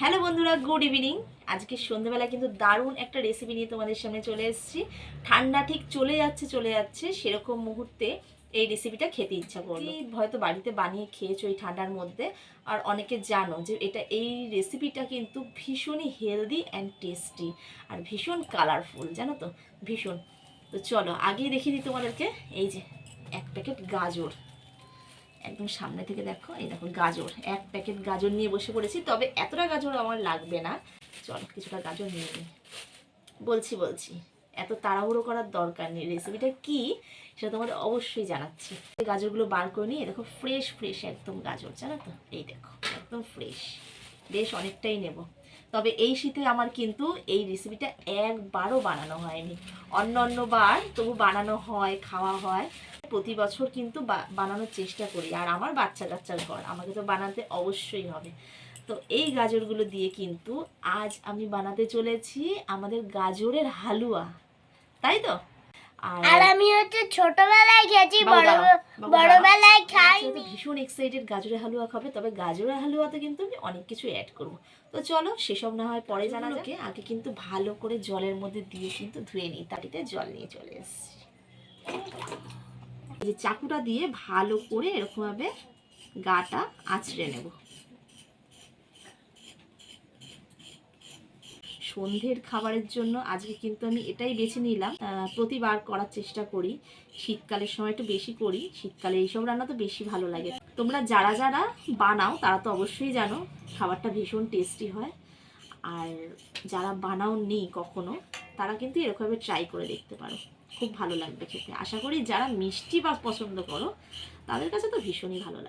Hello বন্ধুরা good evening. আজকে সন্ধ্যেবেলা কিন্তু দারুণ একটা রেসিপি নিয়ে তোমাদের সামনে চলে এসেছি। ঠান্ডা ঠিক চলে যাচ্ছে চলে যাচ্ছে সেরকম মুহূর্তে এই রেসিপিটা খেতে ইচ্ছা করল। হয়তো বাড়িতে বানিয়ে খেয়েছো এই ঠান্ডার মধ্যে আর অনেকে জানো যে এটা এই রেসিপিটা কিন্তু ভীষণই হেলদি অ্যান্ড টেস্টি আর ভীষণ কালারফুল জানো তো? ভীষণ। তো চলো আগেই দেখিয়ে দিই তোমাদেরকে এই যে এক প্যাকেট গাজর। একদম সামনে থেকে দেখো, এই দেখো গাজর। এক প্যাকেট গাজর নিয়ে বসে পড়েছি, তবে এতটা গাজর আমার লাগবে না। চলো, কিছুটা গাজর নিয়ে নিই বলছি বলছি, এত তাড়াহুড়ো করার দরকার নেই। রেসিপিটা কি, সেটা তোমাদের অবশ্যই জানাচ্ছি। গাজরগুলো বার করে নিয়ে দেখো ফ্রেশ ফ্রেশ একদম গাজর, জানো তো? এই দেখো, একদম ফ্রেশ বেশ অনেকটাই নেব। তবে এই শীতে আমার কিন্তু এই রেসিপিটা একবারও বানানো হয়নি। অন্য অন্য বার তবু বানানো হয়, খাওয়া হয়। প্রতি বছর কিন্তু বানানোর চেষ্টা করি। আর আমার বাচ্চা কাচ্চার ঘর আমাকে তো বানাতে অবশ্যই হবে। তো এই গাজরগুলো দিয়ে কিন্তু আজ আমি বানাতে চলেছি আমাদের গাজরের হালুয়া। তাই তো? আর আমি হচ্ছে ছোটবেলায় বাবু বড়বেলায় খাইনি। ভীষণ এক্সাইটেড গাজরের হালুয়া খাবে তবে গাজরের হালুয়াতে কিন্তু আমি অনেক কিছু অ্যাড করব। তো চলো সেসব না হয় পরে জানা যাকে। আগে কিন্তু ভালো করে জলের মধ্যে দিয়ে কিন্তু ধুয়ে নিই তাটিতে জল নিয়ে চলে এসেছি। এই যে চাকুটা দিয়ে ভালো করে এরকমভাবে গাটা আঁচড়ে নেব। সন্ধ্যের খাবারের জন্য আজকে কিন্তু আমি এটাই বেছে নিলাম। প্রতিবার করার চেষ্টা করি। শীতকালের সময় একটু বেশি করি। শীতকালে এইসব রান্না তো বেশি ভালো লাগে। তোমরা যারা যারা বানাও, তারা তো অবশ্যই জানো, খাবারটা ভীষণ টেস্টি হয়। আর যারা বানাও নেই কখনো, তারা কিন্তু এরকমভাবে ট্রাই করে দেখতে পারো। খুব ভালো লাগবে খেতে। আশা করি যারা মিষ্টি বা পছন্দ করো, তাদের কাছে তো ভীষণই ভালো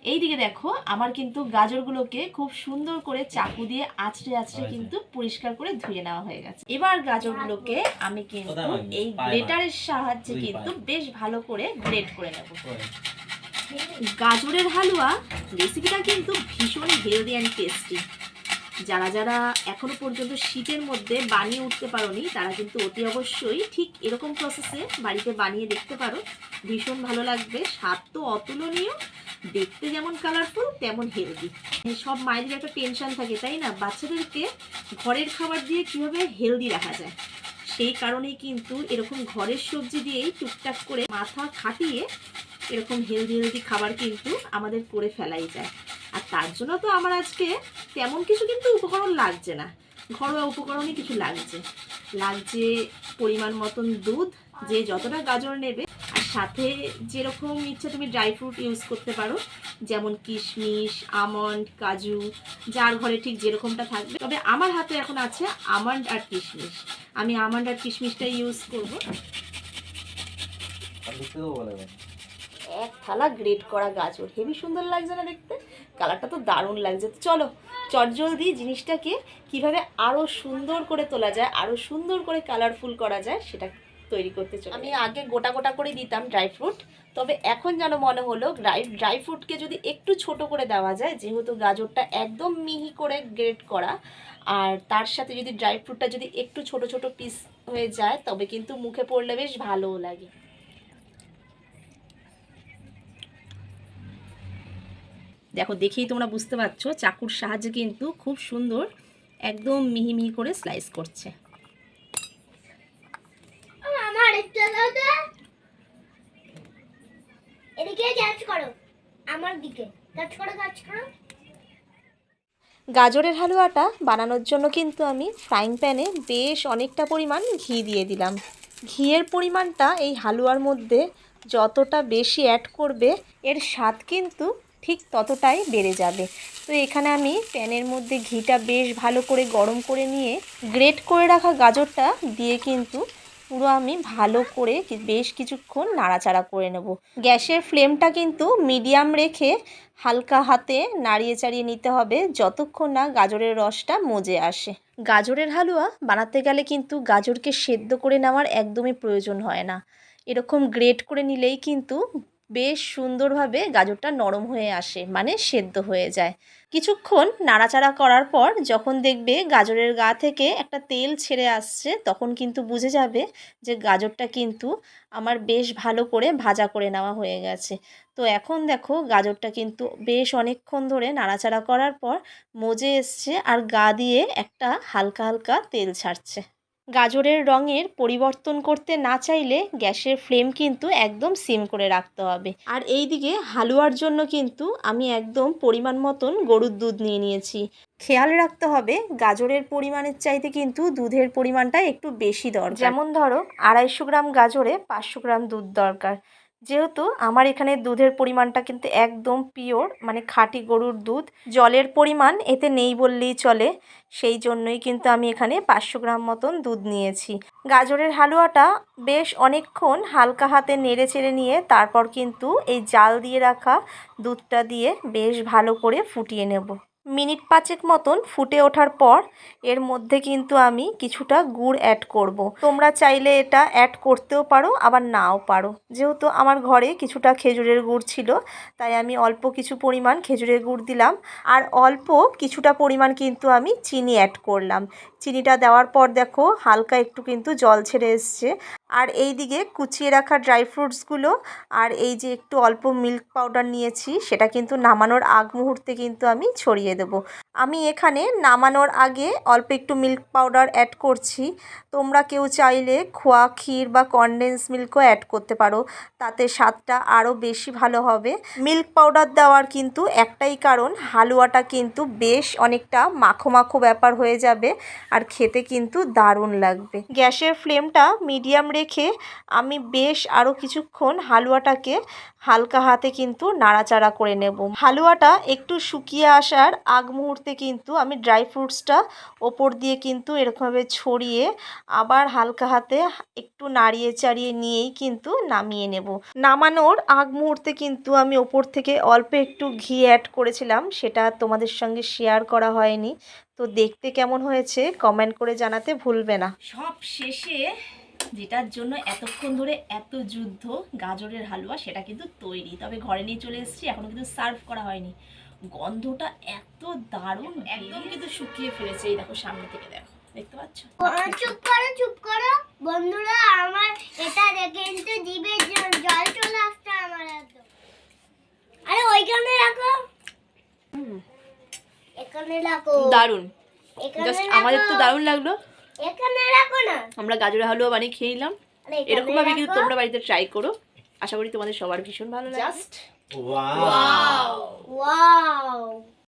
লাগবে এইদিকে দেখো আমার কিন্তু গাজরগুলোকে খুব সুন্দর করে চাকু দিয়ে আছড়ে আছড়ে কিন্তু পরিষ্কার করে ধুয়ে নেওয়া হয়ে গেছে। এবার গাজরগুলোকে আমি কিন্তু এই গ্রেটারের সাহায্যে কিন্তু বেশ ভালো করে গ্রেট করে নেব। গাজরের হালুয়া রেসিপিটা কিন্তু ভীষণ হেলদি অ্যান্ড টেস্টি যারা যারা এখনও পর্যন্ত শীতের মধ্যে বানিয়ে উঠতে পারোনি, তারা কিন্তু অতি অবশ্যই ঠিক এরকম প্রসেসে বাড়িতে বানিয়ে দেখতে পারো। ভীষণ ভালো লাগবে, স্বাদ তো অতুলনীয়। দেখতে যেমন কালারফুল তেমন হেলদি সব মায়েদের একটা টেনশন থাকে, তাই না? বাচ্চাদেরকে ঘরের খাবার দিয়ে কীভাবে হেলদি রাখা যায়? সেই কারণেই কিন্তু এরকম ঘরের সবজি দিয়েই টুকটাক করে মাথা খাটিয়ে এরকম হেলদি হেলদি খাবার কিন্তু আমাদের করে ফেলাই যায়। আর তার জন্য তো আমার আজকে তেমন কিছু কিন্তু উপকরণ লাগছে না। ঘরোয়া উপকরণই কিছু লাগছে। লাগছে পরিমাণ মতন দুধ যে যতটা গাজর নেবে। আর সাথে যেরকম ইচ্ছা তুমি ড্রাই ফ্রুট ইউজ করতে পারো যেমন কিশমিশ আমন্ড কাজু যার ঘরে ঠিক যেরকমটা থাকবে। তবে আমার হাতে এখন আছে আমন্ড আর কিশমিশ। আমি আমন্ড আর কিশমিশটা ইউজ করব। এক থালা গ্রেট করা গাজর। হেভি সুন্দর লাগছে না দেখতে? কালারটা তো দারুণ লাগছে। তো চলো, চটজলদি জিনিসটাকে কীভাবে আরও সুন্দর করে তোলা যায় আরও সুন্দর করে কালারফুল করা যায়, সেটা তৈরি করতে চলো। আমি আগে গোটা গোটা করে দিতাম ড্রাই ফ্রুট তবে এখন যেন মনে হলো ড্রাই ড্রাই ফ্রুটকে যদি একটু ছোট করে দেওয়া যায়, যেহেতু গাজরটা একদম মিহি করে গ্রেট করা, আর তার সাথে যদি ড্রাই ফ্রুটটা যদি একটু ছোট ছোট পিস হয়ে যায়, তবে কিন্তু মুখে পড়লে বেশ ভালোও লাগে। দেখো দেখেই তোমরা বুঝতে পারছ চাকুর সাহায্যে কিন্তু খুব সুন্দর একদম মিহি মিহি করে স্লাইস করছে। গাজরের হালুয়াটা বানানোর জন্য কিন্তু আমি ফ্রাইং প্যানে বেশ অনেকটা পরিমাণ ঘি দিয়ে দিলাম। ঘিয়ের পরিমাণটা এই হালুয়ার মধ্যে যতটা বেশি অ্যাড করবে এর স্বাদ কিন্তু ঠিক ততটাই বেড়ে যাবে। তো এখানে আমি প্যানের মধ্যে ঘিটা বেশ ভালো করে গরম করে নিয়ে, গ্রেট করে রাখা গাজরটা দিয়ে কিন্তু পুরো আমি ভালো করে বেশ কিছুক্ষণ নাড়াচাড়া করে নেব। গ্যাসের ফ্লেমটা কিন্তু মিডিয়াম রেখে হালকা হাতে নাড়িয়ে চাড়িয়ে নিতে হবে যতক্ষণ না গাজরের রসটা মজে আসে। গাজরের হালুয়া বানাতে গেলে কিন্তু গাজরকে সেদ্ধ করে নেওয়ার একদমই প্রয়োজন হয় না। এরকম গ্রেট করে নিলেই কিন্তু বেশ সুন্দরভাবে গাজরটা নরম হয়ে আসে মানে সেদ্ধ হয়ে যায়। কিছুক্ষণ নাড়াচাড়া করার পর যখন দেখবে গাজরের গা থেকে একটা তেল ছেড়ে আসছে, তখন কিন্তু বুঝে যাবে যে গাজরটা কিন্তু আমার বেশ ভালো করে ভাজা করে নেওয়া হয়ে গেছে। তো এখন দেখো গাজরটা কিন্তু বেশ অনেকক্ষণ ধরে নাড়াচাড়া করার পর মজে এসছে আর গা দিয়ে একটা হালকা হালকা তেল ছাড়ছে। গাজরের রঙের পরিবর্তন করতে না চাইলে গ্যাসের ফ্লেম কিন্তু একদম সিম করে রাখতে হবে। আর এই দিকে হালুয়ার জন্য কিন্তু আমি একদম পরিমাণ মতন গরুর দুধ নিয়ে নিয়েছি। খেয়াল রাখতে হবে, গাজরের পরিমাণের চাইতে কিন্তু দুধের পরিমাণটা একটু বেশি দরকার। যেমন ধরো, আড়াইশো গ্রাম গাজরে পাঁচশো গ্রাম দুধ দরকার। যেহেতু আমার এখানে দুধের পরিমাণটা কিন্তু একদম পিওর মানে খাঁটি গরুর দুধ। জলের পরিমাণ এতে নেই বললেই চলে, সেই জন্যই কিন্তু আমি এখানে পাঁচশো গ্রাম মতন দুধ নিয়েছি। গাজরের হালুয়াটা বেশ অনেকক্ষণ হালকা হাতে নেড়ে চেড়ে নিয়ে তারপর কিন্তু এই জাল দিয়ে রাখা দুধটা দিয়ে বেশ ভালো করে ফুটিয়ে নেব। মিনিট পাঁচেক মতন ফুটে ওঠার পর এর মধ্যে কিন্তু আমি কিছুটা গুড় অ্যাড করব। তোমরা চাইলে এটা অ্যাড করতেও পারো, আবার নাও পারো। যেহেতু আমার ঘরে কিছুটা খেজুরের গুড় ছিল, তাই আমি অল্প কিছু পরিমাণ খেজুরের গুড় দিলাম। আর অল্প কিছুটা পরিমাণ কিন্তু আমি চিনি অ্যাড করলাম। চিনিটা দেওয়ার পর দেখো, হালকা একটু কিন্তু জল ছেড়ে এসছে। আর এই দিকে কুচিয়ে রাখা ড্রাই ফ্রুটসগুলো আর এই যে একটু অল্প মিল্ক পাউডার নিয়েছি, সেটা কিন্তু নামানোর আগ মুহূর্তে কিন্তু আমি ছড়িয়ে দেবো। আমি এখানে নামানোর আগে অল্প একটু মিল্ক পাউডার অ্যাড করছি। তোমরা কেউ চাইলে খোয়া ক্ষীর বা কনডেন্স মিল্কও অ্যাড করতে পারো। তাতে স্বাদটা আরও বেশি ভালো হবে। মিল্ক পাউডার দেওয়ার কিন্তু একটাই কারণ, হালুয়াটা কিন্তু বেশ অনেকটা মাখো মাখো ব্যাপার হয়ে যাবে আর খেতে কিন্তু দারুণ লাগবে। গ্যাসের ফ্লেমটা মিডিয়াম রেখে আমি বেশ আরও কিছুক্ষণ হালুয়াটাকে হালকা হাতে কিন্তু নাড়াচাড়া করে নেব। হালুয়াটা একটু শুকিয়ে আসার আগ মুহূর্তে কিন্তু আমি ড্রাই ফ্রুটসটা ওপর দিয়ে কিন্তু এরকমভাবে ছড়িয়ে আবার হালকা হাতে একটু নাড়িয়ে চাড়িয়ে নিয়েই কিন্তু নামিয়ে নেব। নামানোর আগ মুহূর্তে কিন্তু আমি ওপর থেকে অল্প একটু ঘি অ্যাড করেছিলাম, সেটা তোমাদের সঙ্গে শেয়ার করা হয়নি। তো দেখতে কেমন হয়েছে কমেন্ট করে জানাতে ভুলবে না। সব শেষে যেটার জন্য এতক্ষণ ধরে এত যুদ্ধ, গাজরের হালুয়া, সেটা কিন্তু তৈরি। তবে ঘরে নিয়ে চলে এসেছি, এখনও কিন্তু সার্ভ করা হয়নি। গন্ধটা এত দারুণ একদম কিন্তু শুকিয়ে ফেলেছে এই দেখো সামনে থেকে দেখো দেখতে পাচ্ছ? চুপ করো চুপ করো। বন্ধুরা আমার এটা দেখে কিন্তু জিভে জল চলে আসছে আমার একদম। আরে ওইখানে রাখো। এখানে রাখো। দারুণ। জাস্ট আমাদের তো দারুণ লাগল। এখানে রাখো না। আমরা গাজরের হালুয়া বানিয়ে খেয়ে নিলাম। এরকম ভাবে কিন্তু তোমরা বাড়িতে ট্রাই করো। আশা করি তোমাদের সবার ভীষণ ভালো লাগে জাস্ট Wow. ওয়াও